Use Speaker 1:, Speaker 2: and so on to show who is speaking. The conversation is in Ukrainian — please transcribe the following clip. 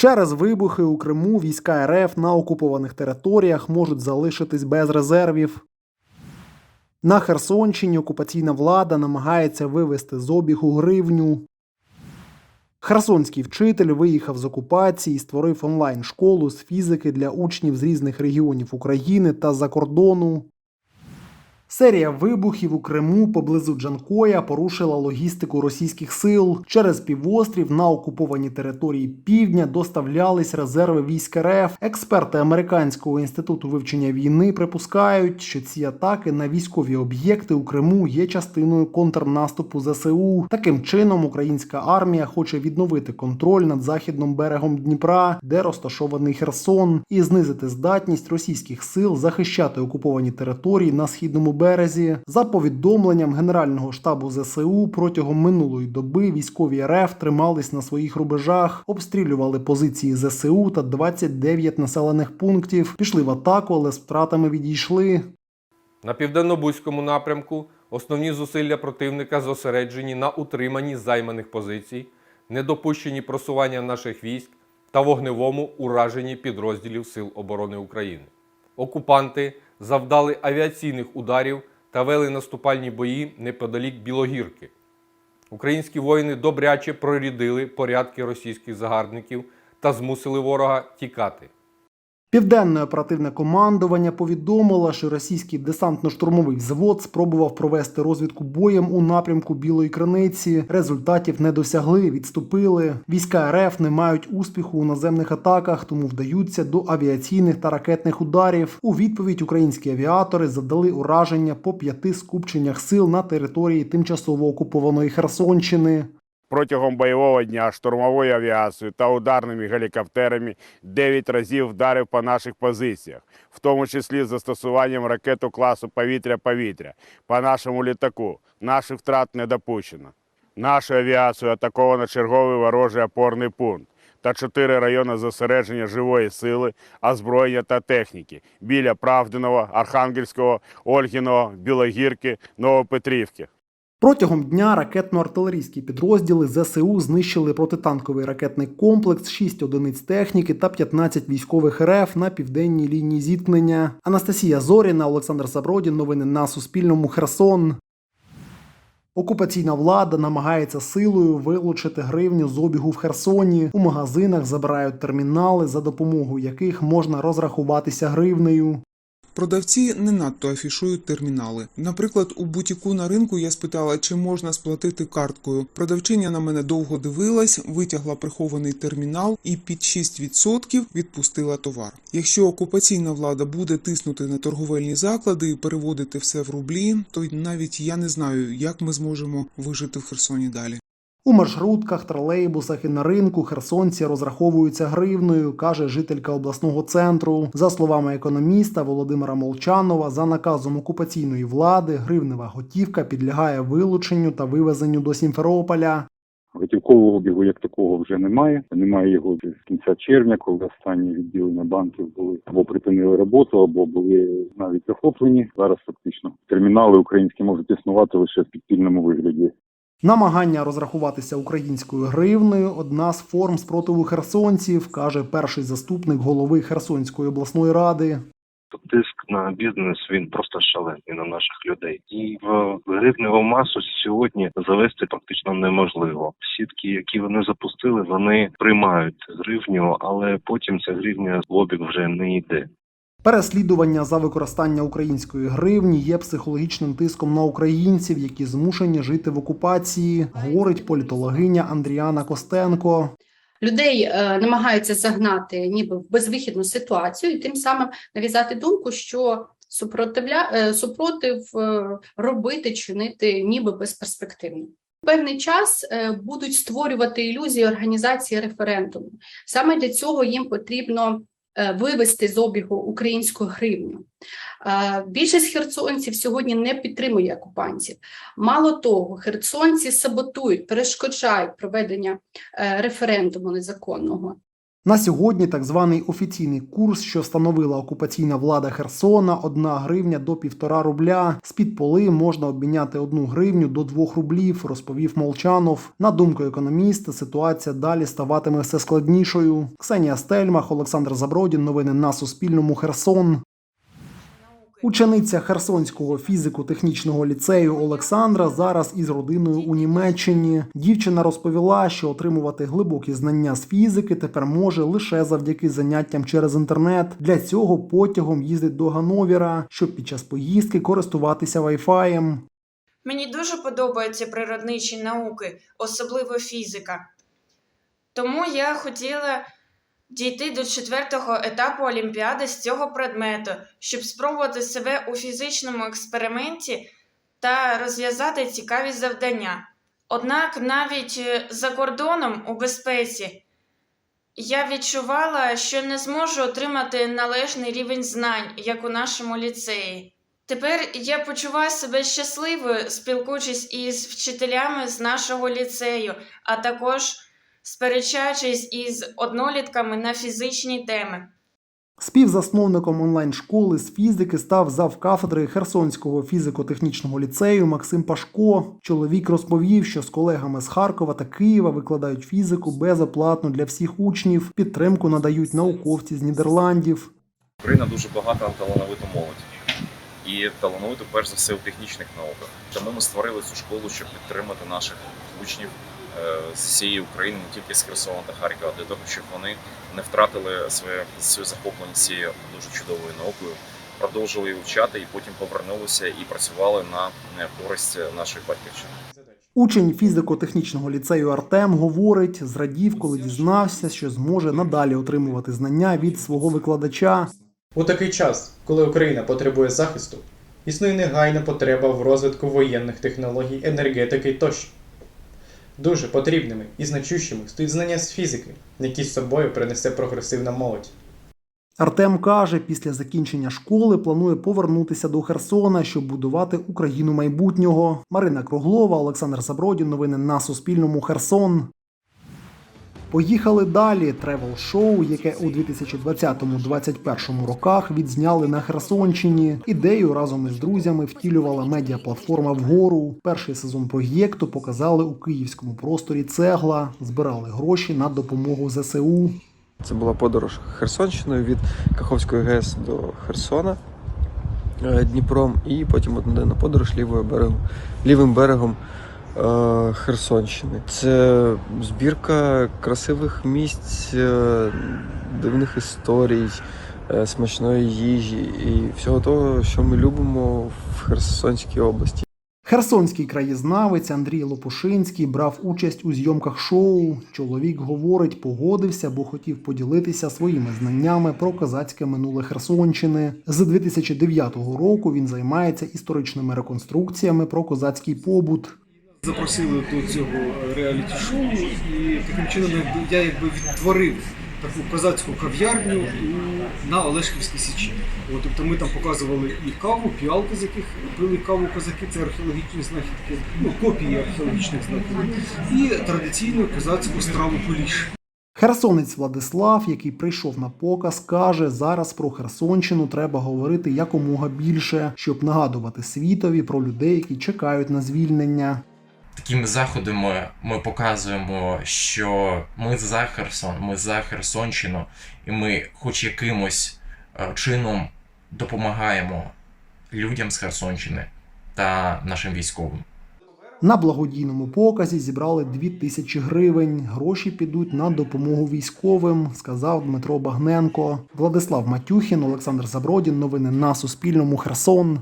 Speaker 1: Через вибухи у Криму війська РФ на окупованих територіях можуть залишитись без резервів. На Херсонщині окупаційна влада намагається вивести з обігу гривню. Херсонський вчитель виїхав з окупації і створив онлайн-школу з фізики для учнів з різних регіонів України та за кордону. Серія вибухів у Криму поблизу Джанкоя порушила логістику російських сил. Через півострів на окуповані території півдня доставлялись резерви військ РФ. Експерти американського інституту вивчення війни припускають, що ці атаки на військові об'єкти у Криму є частиною контрнаступу ЗСУ. Таким чином, українська армія хоче відновити контроль над західним берегом Дніпра, де розташований Херсон, і знизити здатність російських сил захищати окуповані території на східному березі. За повідомленням Генерального штабу ЗСУ протягом минулої доби військові РФ тримались на своїх рубежах, обстрілювали позиції ЗСУ та 29 населених пунктів. Пішли в атаку, але з втратами відійшли.
Speaker 2: На південно-бузькому напрямку основні зусилля противника зосереджені на утриманні займаних позицій, недопущенні просування наших військ та вогневому ураженні підрозділів Сил оборони України. Окупанти завдали авіаційних ударів та вели наступальні бої неподалік Білогірки. Українські воїни добряче прорядили порядки російських загарбників та змусили ворога тікати.
Speaker 1: Південне оперативне командування повідомило, що російський десантно-штурмовий взвод спробував провести розвідку боєм у напрямку Білої Криниці. Результатів не досягли, відступили. Війська РФ не мають успіху у наземних атаках, тому вдаються до авіаційних та ракетних ударів. У відповідь українські авіатори завдали ураження по п'яти скупченнях сил на території тимчасово окупованої Херсонщини.
Speaker 3: Протягом бойового дня штурмовою авіацією та ударними гелікоптерами 9 разів вдарив по наших позиціях, в тому числі з застосуванням ракету класу повітря-повітря по нашому літаку. Наших втрат не допущено. Нашу авіацію атаковано черговий ворожий опорний пункт та чотири райони зосередження живої сили, озброєння та техніки біля Правдиного, Архангельського, Ольгіного, Білогірки, Новопетрівки.
Speaker 1: Протягом дня ракетно-артилерійські підрозділи ЗСУ знищили протитанковий ракетний комплекс, 6 одиниць техніки та 15 військових РФ на південній лінії зіткнення. Анастасія Зоріна, Олександр Забродін. Новини на Суспільному. Херсон. Окупаційна влада намагається силою вилучити гривню з обігу в Херсоні. У магазинах забирають термінали, за допомогою яких можна розрахуватися гривнею.
Speaker 4: Продавці не надто афішують термінали. Наприклад, у бутіку на ринку я спитала, чи можна сплатити карткою. Продавчиня на мене довго дивилась, витягла прихований термінал і під 6% відпустила товар. Якщо окупаційна влада буде тиснути на торговельні заклади і переводити все в рублі, то навіть я не знаю, як ми зможемо вижити в Херсоні далі.
Speaker 1: У маршрутках, тролейбусах і на ринку херсонці розраховуються гривною, каже жителька обласного центру. За словами економіста Володимира Молчанова, за наказом окупаційної влади гривнева готівка підлягає вилученню та вивезенню до Сімферополя.
Speaker 5: Готівкового обігу як такого вже немає. Немає його з кінця червня, коли останні відділення банків були або припинили роботу, або були навіть захоплені. Зараз фактично термінали українські можуть існувати лише в підпільному вигляді.
Speaker 1: Намагання розрахуватися українською гривнею одна з форм спротиву херсонців, каже перший заступник голови Херсонської обласної ради.
Speaker 6: тиск на бізнес він просто шалений на наших людей, і в гривневу масу сьогодні завести практично неможливо. Сітки, які вони запустили, вони приймають гривню, але потім ця гривня в обіг вже не йде.
Speaker 1: Переслідування за використання української гривні є психологічним тиском на українців, які змушені жити в окупації, говорить політологиня Андріана Костенко.
Speaker 7: людей е, намагаються загнати ніби в безвихідну ситуацію, і тим самим нав'язати думку, що супротивля е, супротив е, робити, чинити ніби безперспективно. Певний час е, будуть створювати ілюзії організації референдуму. Саме для цього їм потрібно вивести з обігу українську гривню. Е, Більшість херсонців сьогодні не підтримує окупантів. Мало того, херсонці саботують, перешкоджають проведення е, референдуму незаконного.
Speaker 1: На сьогодні так званий офіційний курс, що встановила окупаційна влада Херсона, 1 гривня до 1,5 рубля. З-під поли можна обміняти 1 гривню до 2 рублів, розповів Молчанов. На думку економіста, ситуація далі ставатиме все складнішою. Ксенія Стельмах, Олександр Забродін. Новини на Суспільному. Херсон. Учениця Херсонського фізико-технічного ліцею Олександра зараз із родиною у Німеччині. Дівчина розповіла, що отримувати глибокі знання з фізики тепер може лише завдяки заняттям через інтернет. Для цього потягом їздить до Гановіра, щоб під час поїздки користуватися вайфаєм.
Speaker 8: Мені дуже подобаються природничі науки, особливо фізика. Тому я хотіла дійти до четвертого етапу Олімпіади з цього предмету, щоб спробувати себе у фізичному експерименті та розв'язати цікаві завдання. Однак навіть е, за кордоном у безпеці я відчувала, що не зможу отримати належний рівень знань, як у нашому ліцеї. Тепер я почуваю себе щасливою, спілкуючись із вчителями з нашого ліцею, а також сперечаючись із однолітками на фізичні теми.
Speaker 1: Співзасновником онлайн-школи з фізики став завкафедри Херсонського фізико-технічного ліцею Максим Пашко. Чоловік розповів, що з колегами з Харкова та Києва викладають фізику безоплатно для всіх учнів. Підтримку надають науковці з Нідерландів.
Speaker 9: Україна дуже багата талановита молодь. І талановито перш за все у технічних науках. Тому ми створили цю школу, щоб підтримати наших учнів з всієї України, не тільки з Херсона та Харкова, для того, щоб вони не втратили своє своє захоплення цією дуже чудовою наукою, продовжили її вивчати і потім повернулися і працювали на е, користь нашої батьківщини.
Speaker 1: Учень фізико-технічного ліцею Артем говорить, зрадів, коли дізнався, що зможе надалі отримувати знання від свого викладача.
Speaker 10: У такий час, коли Україна потребує захисту, існує негайна потреба в розвитку воєнних технологій, енергетики тощо. Дуже потрібними і значущими стоїть знання з фізики, які з собою принесе прогресивна молодь.
Speaker 1: Артем каже, після закінчення школи планує повернутися до Херсона, щоб будувати Україну майбутнього. Марина Круглова, Олександр Забродін. Новини на Суспільному. Херсон. Поїхали далі. Тревел-шоу, яке у 2020-2021 роках відзняли на Херсонщині. Ідею разом із друзями втілювала медіаплатформа вгору. Перший сезон проєкту показали у київському просторі цегла, збирали гроші на допомогу ЗСУ.
Speaker 11: Це була подорож Херсонщиною від Каховської ГЕС до Херсона е, Дніпром, і потім одноденна подорож лівою берегом, лівим берегом Херсонщини. Це збірка красивих місць, е, дивних історій, е, смачної їжі і всього того, що ми любимо в Херсонській області.
Speaker 1: Херсонський краєзнавець Андрій Лопушинський брав участь у зйомках шоу. Чоловік говорить, погодився, бо хотів поділитися своїми знаннями про козацьке минуле Херсонщини. З 2009 року він займається історичними реконструкціями про козацький побут.
Speaker 12: Запросили до цього реаліті-шоу, і таким чином я якби відтворив таку козацьку кав'ярню на Олешківській Січі. От, тобто ми там показували і каву, піалки, з яких пили каву козаки, це археологічні знахідки, ну, копії археологічних знахідок, і традиційну козацьку страву куліш.
Speaker 1: Херсонець Владислав, який прийшов на показ, каже, зараз про Херсонщину треба говорити якомога більше, щоб нагадувати світові про людей, які чекають на звільнення.
Speaker 13: Такими заходами ми показуємо, що ми за Херсон, ми за Херсонщину, і ми, хоч якимось е, чином, допомагаємо людям з Херсонщини та нашим військовим.
Speaker 1: На благодійному показі зібрали 2 тисячі гривень. Гроші підуть на допомогу військовим, сказав Дмитро Багненко. Владислав Матюхін, Олександр Забродін. Новини на Суспільному. Херсон.